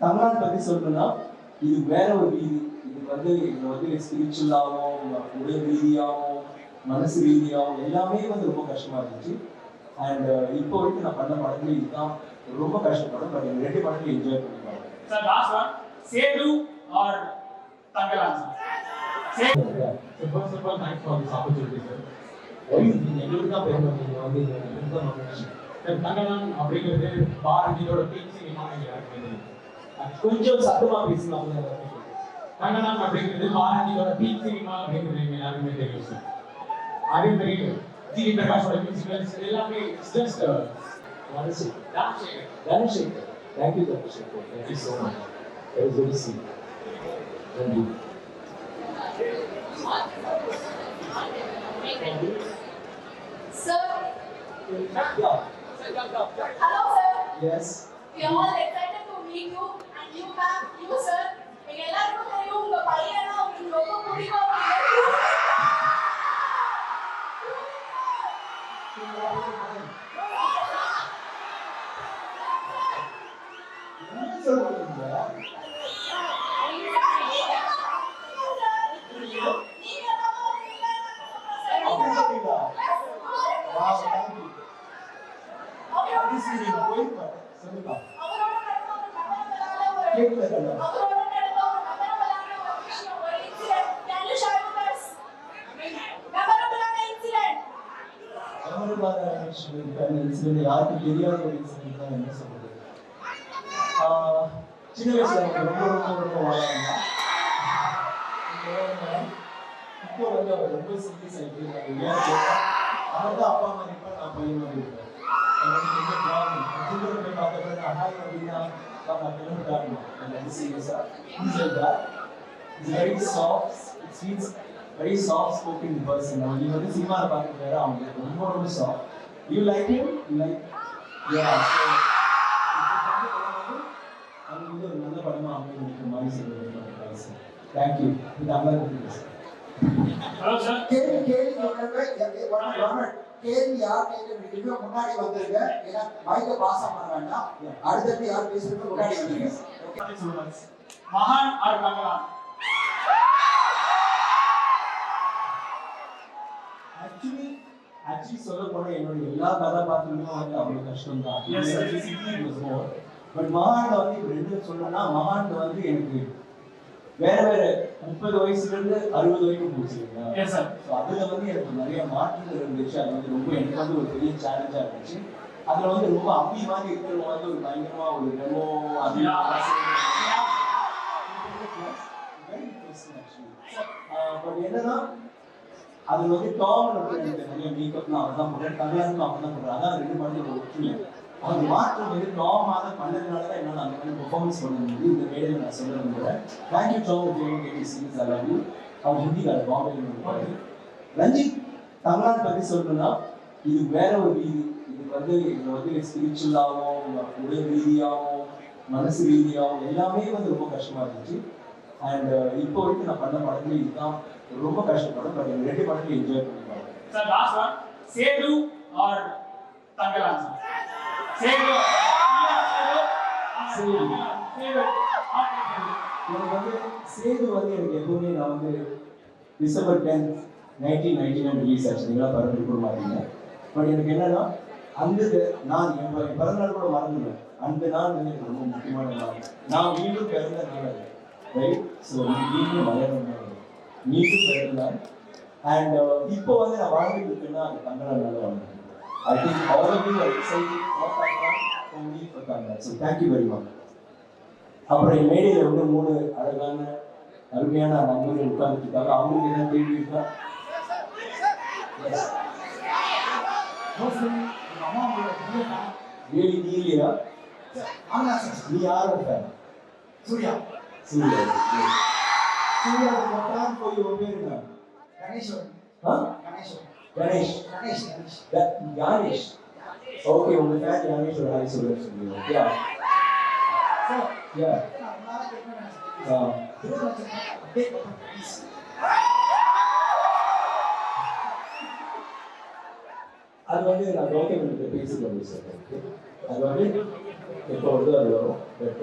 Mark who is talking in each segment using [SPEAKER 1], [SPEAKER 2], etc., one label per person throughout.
[SPEAKER 1] தமிழ்நாடு பத்தி சொல்லணும்னா இது வேற ஒரு வீதி இது வந்து இது வந்து ஸ்பிரிச்சுவலாகவும் உடல் ரீதியாகவும் மனசு ரீதியாகவும் எல்லாமே வந்து ரொம்ப கஷ்டமா இருந்துச்சு அண்ட் இப்போ வரைக்கும் நான் பண்ண படத்துல இதுதான் ரொம்ப கஷ்டப்படும் பட் எனக்கு ரெண்டு படத்துல என்ஜாய் பண்ணி பார்த்தேன்
[SPEAKER 2] Sir, last one. Sedu or Tangalan, sir? Sedu.
[SPEAKER 3] So first of all, thanks for this opportunity, sir.
[SPEAKER 1] நீங்க எங்களுக்கு தான் பெருமை நீங்க வந்து
[SPEAKER 3] தங்கலான் அப்படிங்கிறது பாரதியோட பீக் சினிமா.
[SPEAKER 1] கொஞ்சம் சத்தமா பேசலாம்
[SPEAKER 3] தங்கலான் அப்படிங்கிறது பாரதியோட பீக் சினிமா அப்படிங்கிறது எங்க எல்லாருக்குமே தெரியும் சார் அதே மாதிரி ஜிவி பிரகாஷோட மியூசிக்கல்ஸ் எல்லாமே just
[SPEAKER 1] Dhanasekar. Dhanasekar. Thank you Dhanasekar. Thank you so much very good C நன்றி
[SPEAKER 4] Sir,
[SPEAKER 1] Yeah.
[SPEAKER 4] hello sir.
[SPEAKER 1] Yes.
[SPEAKER 4] We are all excited to meet you and you ma'am, you sir. எங்க எல்லாருக்கும் தெரியும் உங்க பையனா உங்களுக்கு ரொம்ப பிடிக்கும் அப்படின்னு.
[SPEAKER 1] என்ன Incident யாருக்கும் தெரியாத ஒரு இன்சிடென்ட் தான் என்ன சொல்றது ஆஹ், சின்ன வயசுல அவங்க ரொம்ப ரொம்ப ரொம்ப வாழாங்க இப்போ வந்து அவர் ரொம்ப சீரியஸ் ஆகிட்டு ஏன் அவன் தான் அப்பா மாதிரி இருப்பான் நான் பையன் மாதிரி இருப்பேன் எனக்கு கொஞ்சம் ப்ராப்ளம் ஜிங்கரை போய் பார்த்தப்ப நான் ஹாய் அப்படின்னா நான் கிளம்பிட்டாங்க எனக்கு சீரியஸாக is like that is very soft it feels very soft spoken person நீ வந்து சினிமாவில் பார்க்க வேற அவங்க ரொம்ப ரொம்ப soft you like you you like yeah so அவங்க வந்து ஒரு நல்ல மாதிரி சொல்லுவாங்க தேங்க்யூ இது அம்மா இருக்கு
[SPEAKER 2] Hello, sir.
[SPEAKER 5] கேள்வி யார் முன்னாடி வந்துருங்க ஏன்னா மைக்க பாஸ் பண்ண வேண்டாம். அடுத்தடுத்து யார் பேசுறது முன்னாடி வந்துருங்க
[SPEAKER 2] or Tangalan?
[SPEAKER 1] ஆக்சுவலி ஆக்சுவலி சொல்ல போனா என்னோட எல்லா கதாபாத்திரங்களும் வந்து அவ்வளவு கஷ்டம் தான். பட் மகான்ல வந்து இப்ப ரெண்டு சொல்லணும்னா மகான்ல வந்து எனக்கு வேற வேற முப்பது வயசுல இருந்து அறுபது வரைக்கும். ஸோ அதுல வந்து எனக்கு நிறைய மாற்றங்கள் இருந்துச்சு. அது வந்து ரொம்ப எனக்கு வந்து ஒரு பெரிய சேலஞ்சா இருந்துச்சு. அதுல வந்து ரொம்ப அம்பி மாதிரி இருக்கிறவங்க வந்து ஒரு பயங்கரமா ஒரு டெமோ அது பட் என்னன்னா அது வந்து டாமில் எனக்கு நிறைய மேக்கப்லாம் அவன் தான் பண்ணுறேன் கல்யாணம் அவன் தான் பண்ணுறான் அதான் ரெண்டு படத்தோட ஒற்றுமை அந்த மாற்றம் வந்து டாம் பண்ணதுனால தான் என்னால் அந்த மாதிரி பெர்ஃபார்மன்ஸ் பண்ண முடியும் இந்த வேலையை நான் சொல்ல கூட தேங்க்யூ டாம் ஜெயின் கேட்டி சீன்ஸ் ஐ லவ் யூ அவர் ஹிந்திக்கார இருப்பார் ரஞ்சித் தமிழ்நாடு பற்றி சொல்லணும்னா இது வேற ஒரு வீதி. இது வந்து இது வந்து ஸ்பிரிச்சுவலாகவும் உடல் ரீதியாகவும் மனசு ரீதியாகவும் எல்லாமே வந்து ரொம்ப கஷ்டமாக இருந்துச்சு. அண்ட் இப்போ வரைக்கும் நான் பண்ண படத்துல இதுதான் ரொம்ப கஷ்டப்படும் பட் படத்துல என்ஜாய் பண்ணி
[SPEAKER 2] sir? Sedu. Sedu.
[SPEAKER 1] Sedu.
[SPEAKER 2] Sedu.
[SPEAKER 1] எனக்கு வந்து சேது வந்து எனக்கு எப்பவுமே நான் வந்து December tenth nineteen ninety nine release ஆச்சு நீங்களா பரவாயில்ல கூட மாட்டீங்க பட் எனக்கு என்னன்னா அந்த நான் என் ப- என் பிறந்தநாள் கூட மறந்துடுவேன் அந்த நாள் வந்து எனக்கு ரொம்ப முக்கியமான நாள் நான் மீண்டும் பிறந்த நாள் ரைட் ஸோ மீண்டும் வளர்ந்த பிறந்த நாள் அண்ட் இப்போ வந்து நான் வாழ்ந்துட்டு இருக்கேன்னா அது நாள் வாழ்ந்துட்டு I think all of you are excited for தங்களால் ஃபார் மீ ஃபார் தங்களால் so thank you very much அப்புறம் என் மேடையில் வந்து மூணு அழகான அருமையான நண்பர்கள் உட்கார்ந்துட்டு இருக்காங்க அவங்களுக்கு என்ன கேள்வி இருக்கா. ரியலி நீ இல்லையா? நீ யாரோட
[SPEAKER 5] சூர்யா.
[SPEAKER 1] சூர்யா. சூர்யா ஃபேன் போய் உன் பேர்?
[SPEAKER 5] கணேஸ்வரன்
[SPEAKER 1] கணேஷ்.
[SPEAKER 5] கணேஷ் கணேஷ்.
[SPEAKER 1] த- யானேஷ் ஓகே உங்க ஃபேன் யானேஷ் ஒரு ஹாய் சொல்ல சொல்லுங்க யா அது வந்து நான் சார் அது வந்து இப்போ வந்து அது வரும். பட்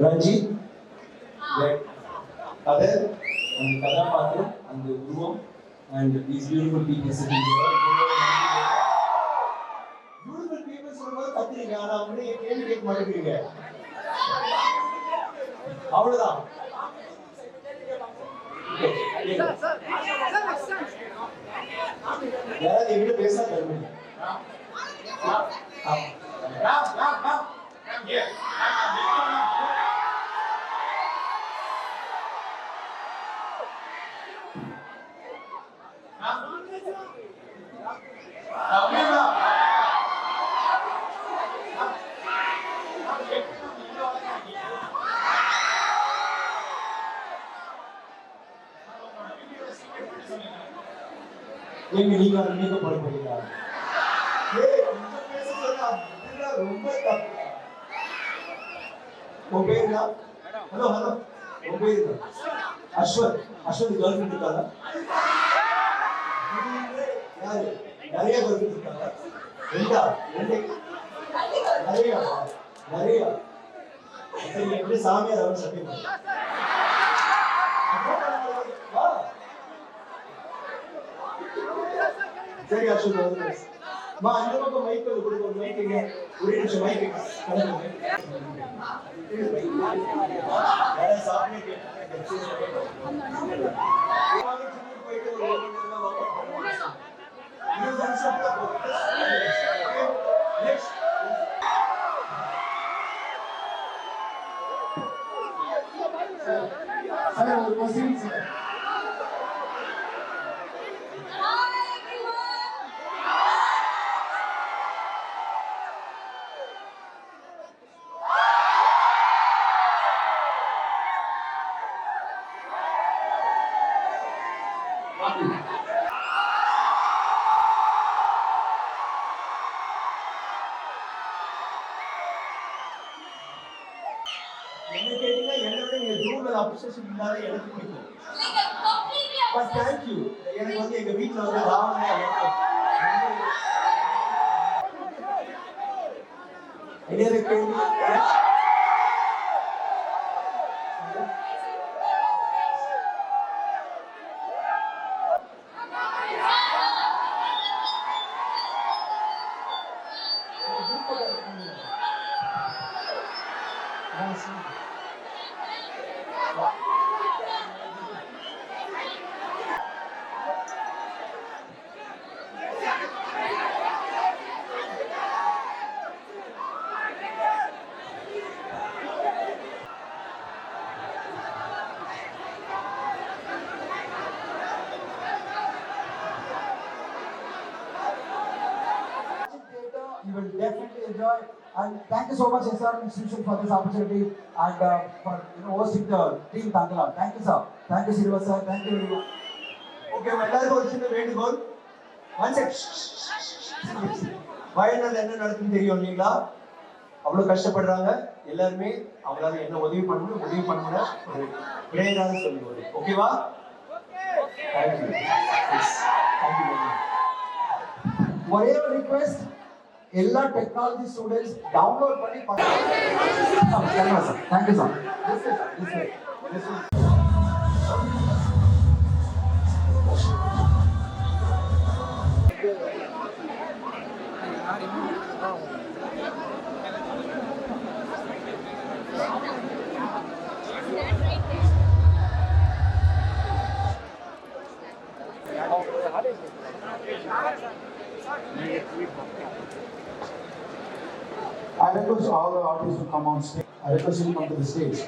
[SPEAKER 1] ரஞ்சித் கதை அந்த கதாபாத்திரம் அந்த உருவம் and these beautiful people sitting beautiful people சொல்லும்போது கத்துறீங்க ஆனா அவங்க கேள்வி கேட்க மாட்டேங்கிறீங்க அவ்வளவுதான் யாராவது எங்கிட்ட பேசா
[SPEAKER 2] தருமணி
[SPEAKER 1] எங்க நீங்க அந்த மேக்கப் போட போறீங்களா? ரொம்ப தப்பு. உன் பேர் என்ன? Hello hello. உன் பேர் என்ன? அஸ்வத். அஸ்வத் கேர்ள் இருக்காங்க யாரு? நிறைய கேர்ள் இருக்காங்க. ரெண்டா? ரெண்டு. எப்படி சாமியார் அவன் சத்தியம்? சரி அசோக் மா அந்த பக்கம் மைக் வந்து கொடுங்க ஒரு மைக் இங்க ஒரு நிமிஷம் மைக்
[SPEAKER 5] சார் ஒரு கொஸ்டின் சார்
[SPEAKER 1] என்ன கேட்டீங்கன்னா என்னோட நீங்க ஜூம்ல அப்ரிசியேஷன் இல்லாத எனக்கு பிடிக்கும்.
[SPEAKER 4] Like
[SPEAKER 1] பட் எனக்கு வந்து எங்க வீட்ல வந்து ராவணே என்ன
[SPEAKER 5] will definitely enjoy. And thank you so much, SR Institution, for this opportunity and uh, for you know hosting the team Tangala. Thank you, sir. Thank you, Silva sir. Thank you, everyone.
[SPEAKER 1] Okay, my last okay எல்லாருக்கும் ஒரு சின்ன வேண்டுகோள் one check Wayanad என்ன நடக்குன்னு தெரியும் இல்லைங்களா அவ்வளோ கஷ்டப்படுறாங்க எல்லாருமே அவங்களால என்ன உதவி பண்ணணும் உதவி பண்ண ஒரு பிரேயராக சொல்லுவது ஓகேவா தேங்க்யூ தேங்க்யூ
[SPEAKER 5] ஒரே ஒரு ரிக்வெஸ்ட் எல்லா டெக்னாலஜி ஸ்டூடெண்ட்ஸ் டவுன்லோட் பண்ணி பண்ணுங்க sir thank you sir this way I request all the artists to come on stage. I request you to come to the stage.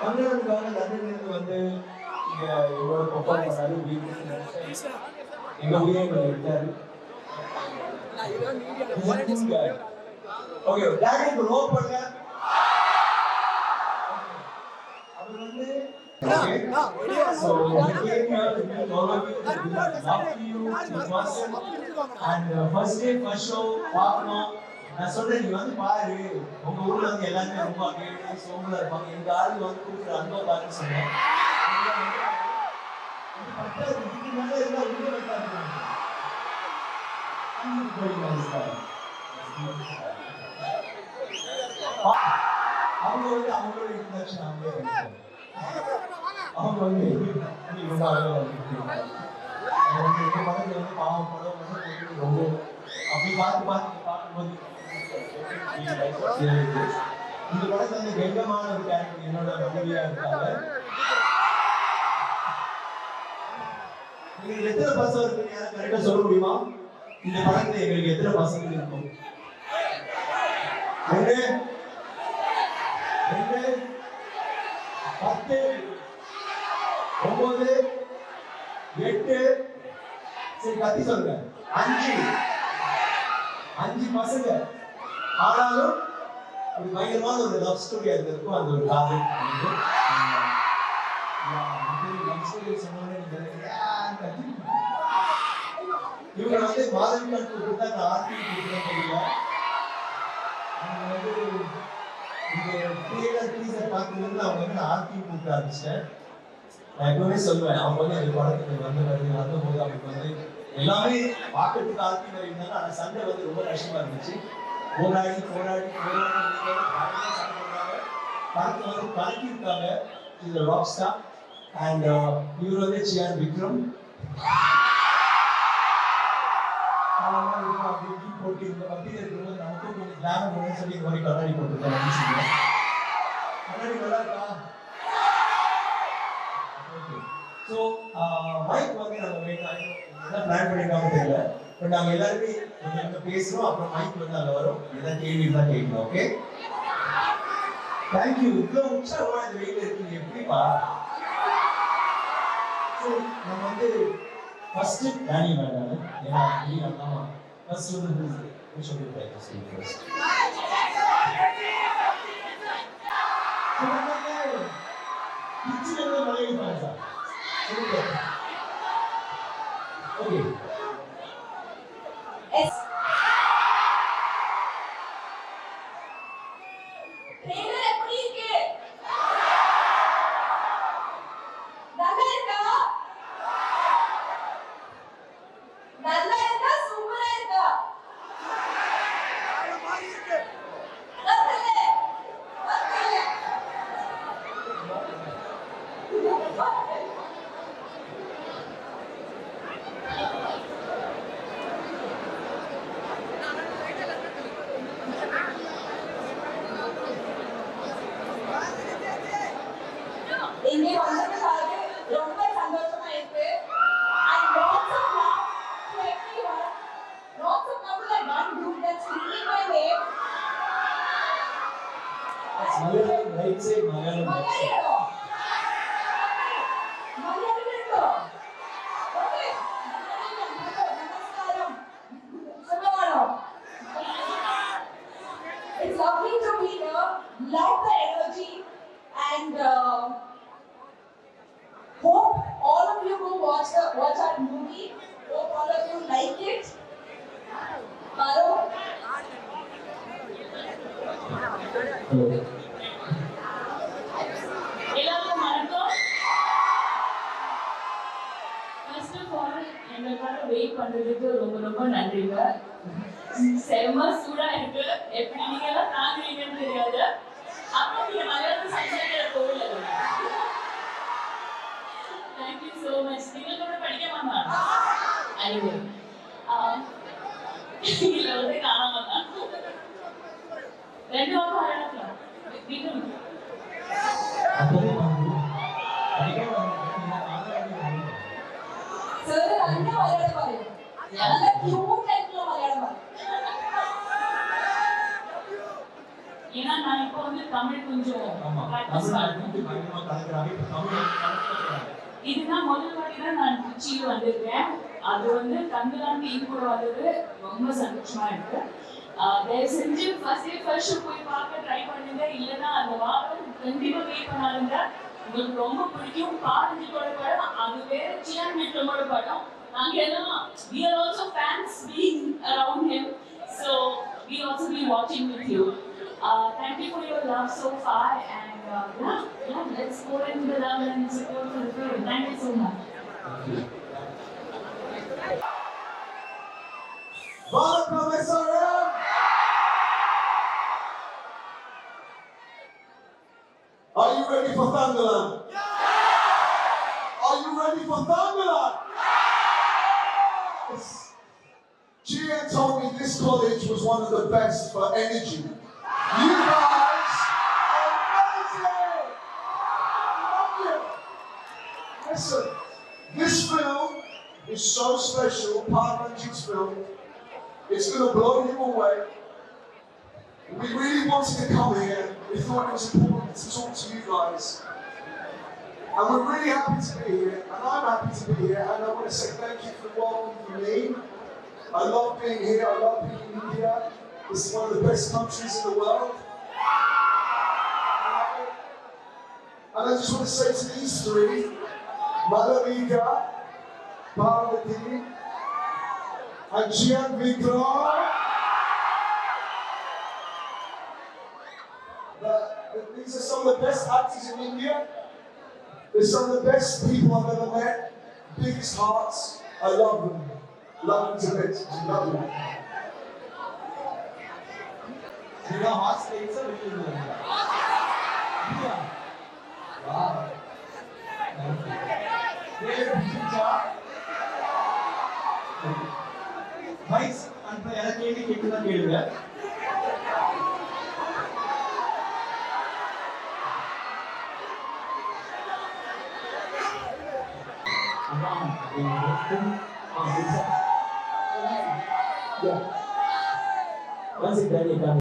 [SPEAKER 1] தமிழ்நாடுக்காக லண்டன்லேருந்து வந்து இங்க எங்களோட பெர்ஃபார்ம் பண்ணாரு வீட்டு எங்க ஊரே இங்க இருந்தாரு ஓகே டேனியல் ரோ பண்ணுங்க அவர் வந்து Okay. So, we came here to meet all of you. We would love to you in person. And uh, first day, first show, பார்க்கணும். நான் சொல்றேன் நீ வந்து பாரு. உங்க ஊர்ல வந்து எல்லாருமே ரொம்ப கேட்டு சோம்பலா இருப்பாங்க. எங்க ஆளு வந்து கொடுக்குற அன்பை பாருன்னு சொன்னேன் அவங்க. வந்து அவங்களோட இன்ட்ரடக்ஷன் அவங்க வந்து ரொம்ப வந்து ரொம்ப அப்படி பார்த்து பார்த்து பார்க்கும்போது இந்த படத்துல வந்து கெங்கமான ஒரு கேரக்டர் என்னோட மனைவியா இருக்காங்க நீங்க எத்தனை பசங்க இருக்குன்னு யாரும் கரெக்டா சொல்ல முடியுமா? இந்த படத்துல எங்களுக்கு எத்தனை பசங்க இருக்கும் ரெண்டு. ரெண்டு. பத்து. ஒன்பது. எட்டு. சரி கத்தி சொல்லுங்க. அஞ்சு. அஞ்சு பசங்க. ஆனாலும் ஒரு பயங்கரமான ஒரு லவ் ஸ்டோரி அதுல இருக்கும் அந்த ஒரு காதல். லவ் ஸ்டோரி இவங்க வந்து மாதவி கட்டு கொடுத்தா நான் ஆர்த்தி கொடுக்குறேன் தெரியல. அவங்க வந்து இந்த டீசர் அவங்க வந்து ஆர்த்தி கூப்பிட ஆரம்பிச்சிட்டேன் நான் எப்பவுமே சொல்லுவேன் அவங்க வந்து படத்துக்கு வந்து வருது வந்தபோது அவங்களுக்கு வந்து எல்லாமே பார்க்கறதுக்கு ஆர்த்தி மாதிரி இருந்தாலும் சண்டை வந்து ரொம்ப கஷ்டமா இருந்துச்சு. போராடி போராடி பார்த்து வந்து பழக்கியிருக்காங்க. இருக்காங்க இது ராக் ஸ்டார் அண்ட் இவர் வந்து சியான் விக்ரம். அவங்க வந்து அப்படி போட்டு நமக்கும் கொஞ்சம் கிளாமர் வேணும்னு சொல்லி இந்த மாதிரி கண்ணாடி போட்டுருக்காங்க. கண்ணாடி நல்லா இருக்கா? ஸோ மைக் uh, வந்து நம்ம வேணும் என்ன பிளான் தெரியல. இப்போ நாங்கள் எல்லாருமே பேசுகிறோம் அப்புறம் மைக் வந்து அங்கே வரும். எல்லாம் கேள்வி தான் கேட்கணும் ஓகே தேங்க்யூ இவ்வளோ உற்சாகமான இந்த வெயில் இருக்கீங்க. எப்படிப்பா? நம்ம வந்து ஃபர்ஸ்ட் டேனி மேடம் ஏன்னா நீ ஆமாம் ஃபர்ஸ்ட் வந்து கொஞ்சம் ஃபர்ஸ்ட் பிச்சில் இருந்து மலையை பாருங்க
[SPEAKER 6] Yes. watch the watch our movie. Hope all of
[SPEAKER 4] you like it. Hello. Wait பண்றதுக்கு சூடா இருக்கு எப்படி நீங்க எல்லாம் தாங்குறீங்கன்னு தெரியாது ஏன்னா நான் இப்போ வந்து தமிழ் கொஞ்சம் இதுதான் முதல் முறையாக நான் திருச்சியில் வந்திருக்கேன் அது வந்து கந்தலாம் டீம் கூட வந்தது ரொம்ப சந்தோஷமா இருக்கு தயவு செஞ்சு ஃபர்ஸ்ட் டே ஃபர்ஸ்ட் போய் பார்க்க ட்ரை பண்ணுங்க இல்லைன்னா அந்த வாரம் கண்டிப்பாக வெயிட் பண்ணாருங்க உங்களுக்கு ரொம்ப பிடிக்கும் பாரஞ்சிக்கோட படம் அது வேற சியான் விக்ரமோட படம் நாங்க எல்லாம் we are also fans being around him so we also be watching with you uh, thank you for your love so far and uh, yeah, yeah let's go into the love and support for the film thank you so much
[SPEAKER 2] ¿eh? Are you ready for Thunderland? Are you ready for Thunderland? Yes! Gian told me this college was one of the best for energy. You guys are amazing! Love you! Listen, is so special, Parmanjit's film. It's going to blow you away. We really wanted to come here. We thought it was important to talk to you guys. And we're really happy to be here. And I'm happy to be here. And I want to say thank you for welcoming me. I love being here. I love being in India. This is one of the best countries in the world. And I just want to say to these three, Malavika, Parvati, and Gian Vikram. that These are some of the best actors in India. They're some of the best people I've ever met. Biggest hearts. I love them. Love them to bits. I love them.
[SPEAKER 1] நீங்க hot styles வெளியில வா mikes அந்த யாராவது கேள்வி கேட்குதா கேளுங்க அதான் ஆ Yeah. Once it done, it done.